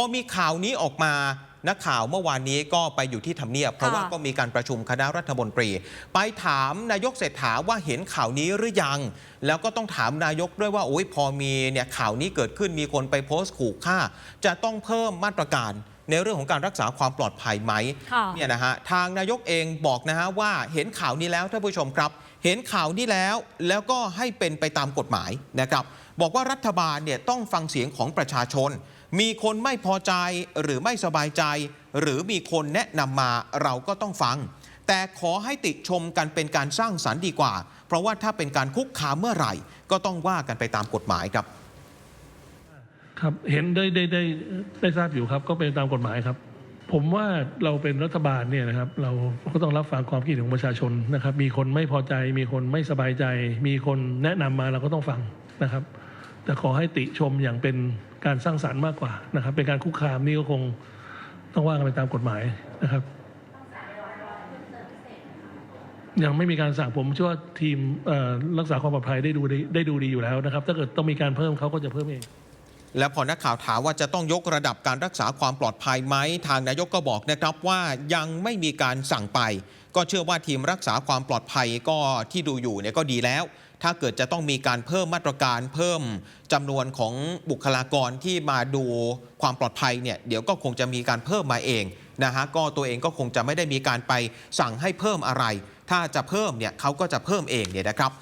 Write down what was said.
อมีข่าวนี้ออกมานักข่าวเมื่อวานนี้ก็ไปอยู่ที่ทำเนียบ เพราะว่าก็มีการประชุมคณะรัฐมนตรี ไปถามนายกเศรษฐาว่าเห็นข่าวนี้หรือยัง แล้วก็ต้องถามนายกด้วยว่าโอ้ยพอมีเนี่ยข่าวนี้เกิดขึ้นมีคนไปโพสต์ขู่ฆ่า จะต้องเพิ่มมาตรการ ในเรื่องของการรักษาความปลอดภัยไหมค่ะเนี่ยนะฮะทางนายกเองบอกนะฮะว่าเห็นข่าวนี้แล้วท่านผู้ชมครับ เห็นข่าวนี้แล้วแล้วก็ให้เป็นไปตามกฎหมายนะครับ บอกว่ารัฐบาลเนี่ยต้องฟังเสียงของประชาชน มีคนไม่พอใจหรือไม่สบายใจ หรือมีคนแนะนำมาเราก็ต้องฟัง แต่ขอให้ติชมกันเป็นการสร้างสรรค์ดีกว่า เพราะว่าถ้าเป็นการคุกคามเมื่อไหร่ ก็ต้องว่ากันไปตามกฎหมายครับ ครับเห็นได้ได้ได้ได้ทราบอยู่ครับ ก็เป็นตามกฎหมายครับ ผมว่าเราเป็นรัฐบาลเนี่ยนะครับ เราก็ต้องรับฟังความคิดเห็นของประชาชนนะครับ มีคนไม่พอใจ มีคนไม่สบายใจ มีคนแนะนำมาเราก็ต้องฟังนะครับ แต่ขอให้ติชมอย่างเป็นการสร้างสรรค์มากกว่านะครับ เป็นการคุกคามนี่ก็คงต้องว่ากันไปตามกฎหมายนะครับยังไม่มีการสั่งผมเชื่อว่าทีมรักษาความปลอดภัยได้ดูได้ดูดีอยู่แล้วนะครับ ถ้าเกิดต้องมีการเพิ่มเขาก็จะเพิ่มเอง แล้วพอนักข่าวถามว่าจะต้องยกระดับการรักษาความปลอดภัยไหมทางนายกก็บอกนะครับว่ายังไม่มีการสั่งไป ก็เชื่อว่าทีมรักษาความปลอดภัยก็ที่ดูอยู่เนี่ยก็ดีแล้ว ถ้าเกิดจะต้องมีการเพิ่มมาตรการเพิ่มจำนวนของบุคลากรที่มาดูความปลอดภัยเนี่ยเดี๋ยวก็คงจะมีการเพิ่มมาเองนะฮะก็ตัวเองก็คงจะไม่ได้มีการไปสั่งให้เพิ่มอะไร ถ้าจะเพิ่มเนี่ยเขาก็จะเพิ่มเองเนี่ยนะครับ